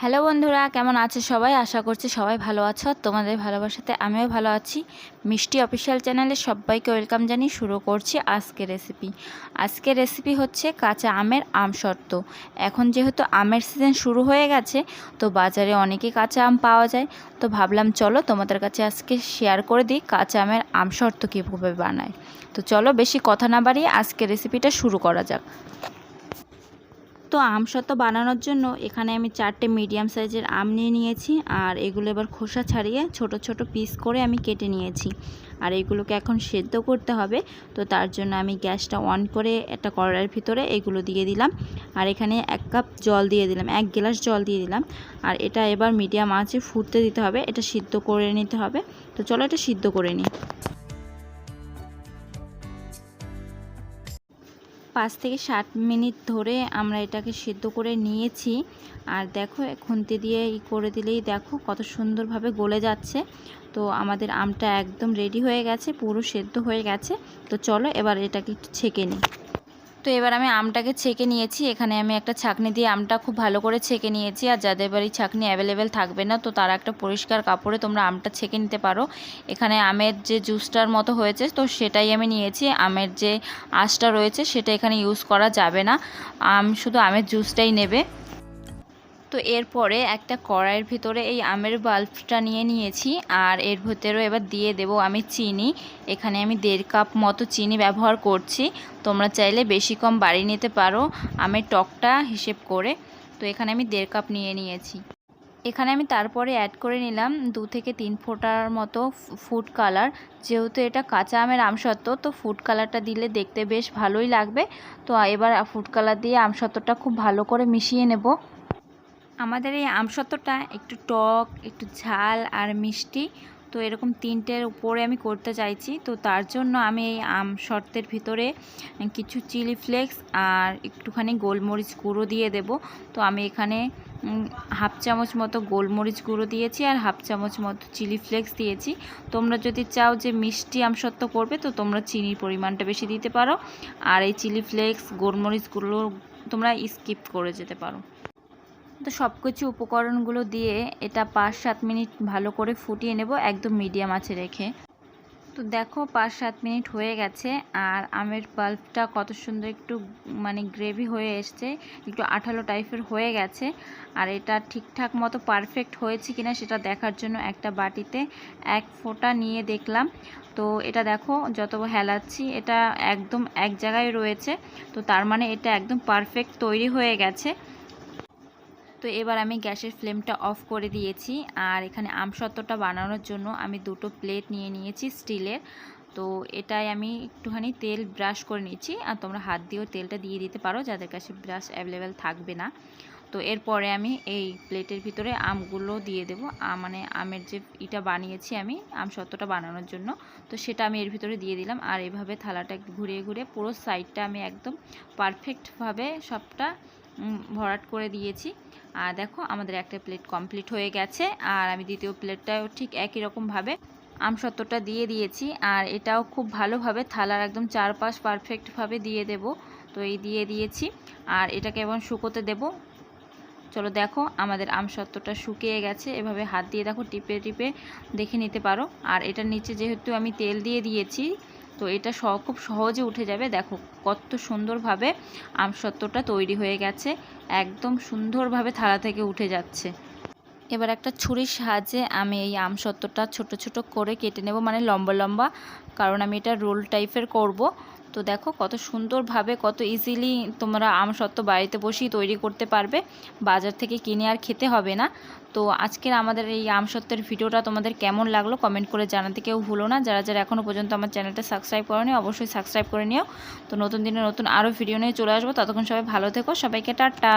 Hello বন্ধুরা, কেমন আছে সবাই? আশা করছি সবাই ভালো আছো। তোমাদের ভালোবাসাতে আমিও ভালো আছি। মিষ্টি অফিসিয়াল চ্যানেলে সবাইকে ওয়েলকাম জানিয়ে শুরু করছি আজকের রেসিপি। আজকের রেসিপি হচ্ছে কাঁচা আমের আমশর্ত এখন যেহেতু আমের সিজন শুরু হয়ে গেছে, তো বাজারে অনেকে কাঁচা আম পাওয়া যায়। তো ভাবলাম, চলো তোমাদের কাছে আজকে শেয়ার করে দিই কাঁচা আমের আমশর্ত কীভাবে বানায়। তো চলো বেশি কথা না বাড়িয়ে আজকের রেসিপিটা শুরু করা যাক। তো আমসত্ত্ব বানানোর জন্য এখানে আমি চারটে মিডিয়াম সাইজের আম নিয়ে নিয়েছি, আর এগুলো এবার খোসা ছাড়িয়ে ছোট ছোট পিস করে আমি কেটে নিয়েছি। আর এগুলোকে এখন সেদ্ধ করতে হবে, তো তার জন্য আমি গ্যাসটা অন করে একটা কড়াইয়ের ভিতরে এগুলো দিয়ে দিলাম। আর এখানে এক কাপ জল দিয়ে দিলাম, এক গ্লাস জল দিয়ে দিলাম। আর এটা এবার মিডিয়াম আঁচে ফুটতে দিতে হবে, এটা সিদ্ধ করে নিতে হবে। তো চলো এটা সিদ্ধ করে নিই। পাঁচ থেকে ষাট মিনিট ধরে আমরা এটাকে সিদ্ধ করে নিয়েছি। আর দেখো খুন্তি দিয়ে ই করে দিলেই দেখো কত সুন্দরভাবে গলে যাচ্ছে। তো আমাদের আমটা একদম রেডি হয়ে গেছে, পুরো সেদ্ধ হয়ে গেছে। তো চলো এবার এটাকে একটু ছেঁকে নিই। তো এবার আমি আমটাকে ছেঁকে নিয়েছি। এখানে আমি একটা ছাঁকনি দিয়ে আমটা খুব ভালো করে ছেঁকে নিয়েছি। আর যাদের বাড়ি ছাঁকনি অ্যাভেলেবেল থাকবে না, তো তারা একটা পরিষ্কার কাপড়ে তোমরা আমটা ছেঁকে নিতে পারো। এখানে আমের যে জুসটার মতো হয়েছে, তো সেটাই আমি নিয়েছি। আমের যে আঁশটা রয়েছে, সেটা এখানে ইউজ করা যাবে না। আম শুধু আমের জুসটাই নেবে। তো এরপরে একটা কড়াইয়ের ভিতরে এই আমের বাল্বটা নিয়ে নিয়েছি আর এর ভিতরেও এবার দিয়ে দেব আমি চিনি। এখানে আমি দেড় কাপ মতো চিনি ব্যবহার করছি। তোমরা চাইলে বেশি কম বাড়িয়ে নিতে পারো আমের টকটা হিসেব করে। তো এখানে আমি দেড় কাপ নিয়ে নিয়েছি। এখানে আমি তারপরে অ্যাড করে নিলাম দু থেকে তিন ফোঁটার মতো ফুড কালার যেহেতু এটা কাঁচা আমের আমসত্ত্ব, তো ফুড কালারটা দিলে দেখতে বেশ ভালোই লাগবে। তো এবার ফুড কালার দিয়ে আমসত্ত্বটা খুব ভালো করে মিশিয়ে নেব। আমাদের এই আমসত্ত্বটা একটু টক, একটু ঝাল আর মিষ্টি। তো এরকম তিনটের উপরে আমি করতে চাইছি। তো তার জন্য আমি এই আম শর্তের ভিতরে কিছু চিলি ফ্লেক্স আর একটুখানি গোলমরিচ গুঁড়ো দিয়ে দেব। তো আমি এখানে হাফ চামচ মতো গোলমরিচ গুঁড়ো দিয়েছি আর হাফ চামচ মতো চিলি ফ্লেক্স দিয়েছি। তোমরা যদি চাও যে মিষ্টি আমসত্ত্ব করবে, তো তোমরা চিনির পরিমাণটা বেশি দিতে পারো। আর এই চিলি ফ্লেক্স, গোলমরিচ গুঁড়ো তোমরা স্কিপ করে যেতে পারো। তো সব কিছু উপকরণগুলো দিয়ে এটা পাঁচ সাত মিনিট ভালো করে ফুটিয়ে নেব একদম মিডিয়াম আছে রেখে। তো দেখো পাঁচ সাত মিনিট হয়ে গেছে আর আমের পাল্পটা কত সুন্দর একটু মানে গ্রেভি হয়ে এসছে, একটু আঠালো টাইপের হয়ে গেছে। আর এটা ঠিকঠাক মতো পারফেক্ট হয়েছে কিনা সেটা দেখার জন্য একটা বাটিতে এক ফোঁটা নিয়ে দেখলাম। তো এটা দেখো যত হেলাচ্ছি এটা একদম এক জায়গায় রয়েছে, তো তার মানে এটা একদম পারফেক্ট তৈরি হয়ে গেছে। তো এবার আমি গ্যাসের ফ্লেমটা অফ করে দিয়েছি। আর এখানে আমসত্ত্বটা বানানোর জন্য আমি দুটো প্লেট নিয়ে নিয়েছি স্টিলের। তো এটাই আমি একটুখানি তেল ব্রাশ করে নিয়েছি আর তোমরা হাত দিয়েও তেলটা দিয়ে দিতে পারো, যাদের কাছে ব্রাশ অ্যাভেলেবেল থাকবে না। তো এরপরে আমি এই প্লেটের ভিতরে আমগুলো দিয়ে দেব। মানে আমের যে ইটা বানিয়েছি আমি আম সত্ত্বটা বানানোর জন্য। তো সেটা আমি এর ভিতরে দিয়ে দিলাম। আর এভাবে থালাটা ঘুরিয়ে ঘুরিয়ে পুরো সাইডটা আমি একদম পারফেক্টভাবে সবটা ভরাট করে দিয়েছি। আর দেখো আমাদের একটা প্লেট কমপ্লিট হয়ে গেছে, আর আমি দ্বিতীয় প্লেটটাও ঠিক একই রকমভাবে আমসত্ত্বটা দিয়ে দিয়েছি, আর এটাও খুব ভালোভাবে থালার একদম চারপাশ পারফেক্টভাবে দিয়ে দেব। তো এই দিয়ে দিয়েছি, আর এটাকে এবং শুকোতে দেব। চলো দেখো আমাদের আমসত্ত্বটা শুকিয়ে গেছে, এভাবে হাত দিয়ে দেখো টিপে টিপে দেখে নিতে পারো। আর এটার নিচে যেহেতু আমি তেল দিয়ে দিয়েছি তো এটা খুব সহজে উঠে যাবে। দেখো কত সুন্দরভাবে আমসত্ত্বটা তৈরি হয়ে গেছে। একদম সুন্দরভাবে থালা থেকে উঠে যাচ্ছে। এবার একটা ছুরির সাহায্যে আমি এই আমসত্ত্বটা ছোট ছোট করে কেটে নেব মানে লম্বা লম্বা, কারণ আমি এটা রোল টাইপের করব। তো দেখো কত সুন্দরভাবে কত ইজিলি তোমরা আমসত্ত্ব বাড়িতে বসেই তৈরি করতে পারবে। বাজার থেকে কিনে আর খেতে হবে না। তো আজকের আমাদের এই আমসত্ত্বের ভিডিওটা তোমাদের কেমন লাগল কমেন্ট করে জানাতে কেউ ভুলো না। যারা যারা এখনও পর্যন্ত আমার চ্যানেলটা সাবস্ক্রাইব করেনি অবশ্যই সাবস্ক্রাইব করে নিও। তো নতুন দিনে নতুন আরও ভিডিও নিয়ে চলে আসব। ততক্ষণ সবাই ভালো থেকো। সবাইকে টাটা।